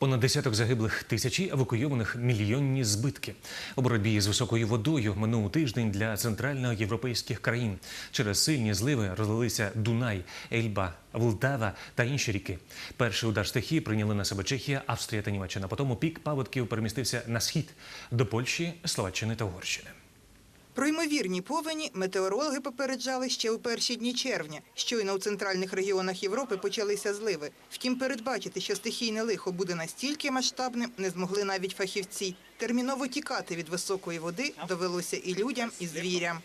Понад десяток загиблих, тисячі евакуйованих, мільйонні збитки. У боротьбі з високою водою минув тиждень для центральноєвропейських країн. Через сильні зливи розлилися Дунай, Ельба, Влтава та інші ріки. Перший удар стихії прийняли на себе Чехія, Австрія та Німеччина. Потім пік паводків перемістився на схід до Польщі, Словаччини та Угорщини. Про ймовірні повені метеорологи попереджали ще у перші дні червня. Щойно у центральних регіонах Європи почалися зливи. Втім, передбачити, що стихійне лихо буде настільки масштабним, не змогли навіть фахівці. Терміново тікати від високої води довелося і людям, і звірям.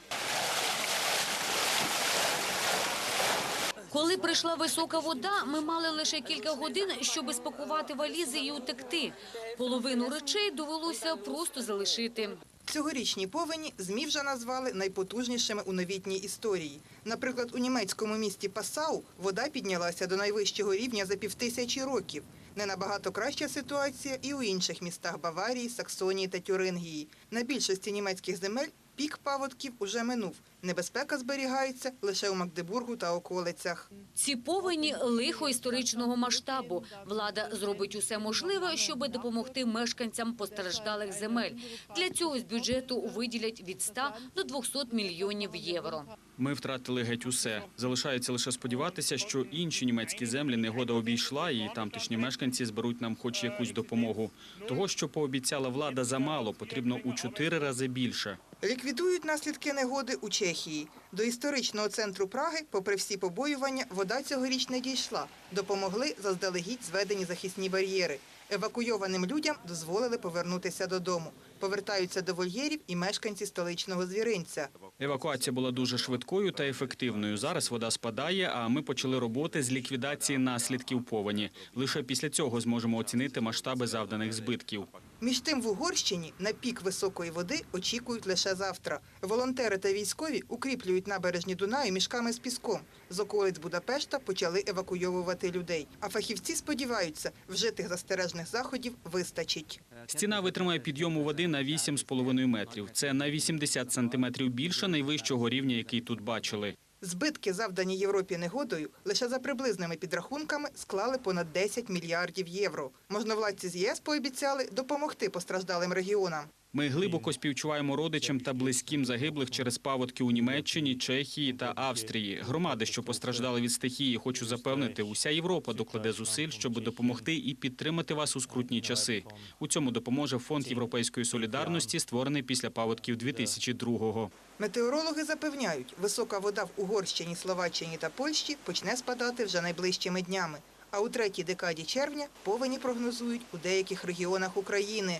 Коли прийшла висока вода, ми мали лише кілька годин, щоб спакувати валізи і утекти. Половину речей довелося просто залишити. Цьогорічні повені ЗМІ вже назвали найпотужнішими у новітній історії. Наприклад, у німецькому місті Пасау вода піднялася до найвищого рівня за півтисячі років. Не набагато краща ситуація і у інших містах Баварії, Саксонії та Тюрингії. На більшості німецьких земель пік паводків уже минув. Небезпека зберігається лише у Магдебургу та околицях. Ці повені – лихо історичного масштабу. Влада зробить усе можливе, щоб допомогти мешканцям постраждалих земель. Для цього з бюджету виділять від 100 до 200 мільйонів євро. Ми втратили геть усе. Залишається лише сподіватися, що інші німецькі землі негода обійшла, і тамтешні мешканці зберуть нам хоч якусь допомогу. Того, що пообіцяла влада, замало, потрібно у чотири рази більше. Ліквідують наслідки негоди у Чехії. До історичного центру Праги, попри всі побоювання, вода цьогоріч не дійшла. Допомогли заздалегідь зведені захисні бар'єри. Евакуйованим людям дозволили повернутися додому. Повертаються до вольєрів і мешканці столичного звіринця. Евакуація була дуже швидкою та ефективною. Зараз вода спадає, а ми почали роботи з ліквідації наслідків повені. Лише після цього зможемо оцінити масштаби завданих збитків. Між тим в Угорщині на пік високої води очікують лише завтра. Волонтери та військові укріплюють набережні Дунаю мішками з піском. З околиць Будапешта почали евакуйовувати людей. А фахівці сподіваються, вжитих застережних заходів вистачить. Стіна витримає підйому води на 8,5 метрів. Це на 80 сантиметрів більше найвищого рівня, який тут бачили. Збитки, завдані Європі негодою, лише за приблизними підрахунками склали понад 10 мільярдів євро. Можновладці з ЄС пообіцяли допомогти постраждалим регіонам. Ми глибоко співчуваємо родичам та близьким загиблих через паводки у Німеччині, Чехії та Австрії. Громади, що постраждали від стихії, хочу запевнити, уся Європа докладе зусиль, щоб допомогти і підтримати вас у скрутні часи. У цьому допоможе фонд європейської солідарності, створений після паводків 2002-го. Метеорологи запевняють, висока вода в Угорщині, Словаччині та Польщі почне спадати вже найближчими днями. А у третій декаді червня повені прогнозують у деяких регіонах України.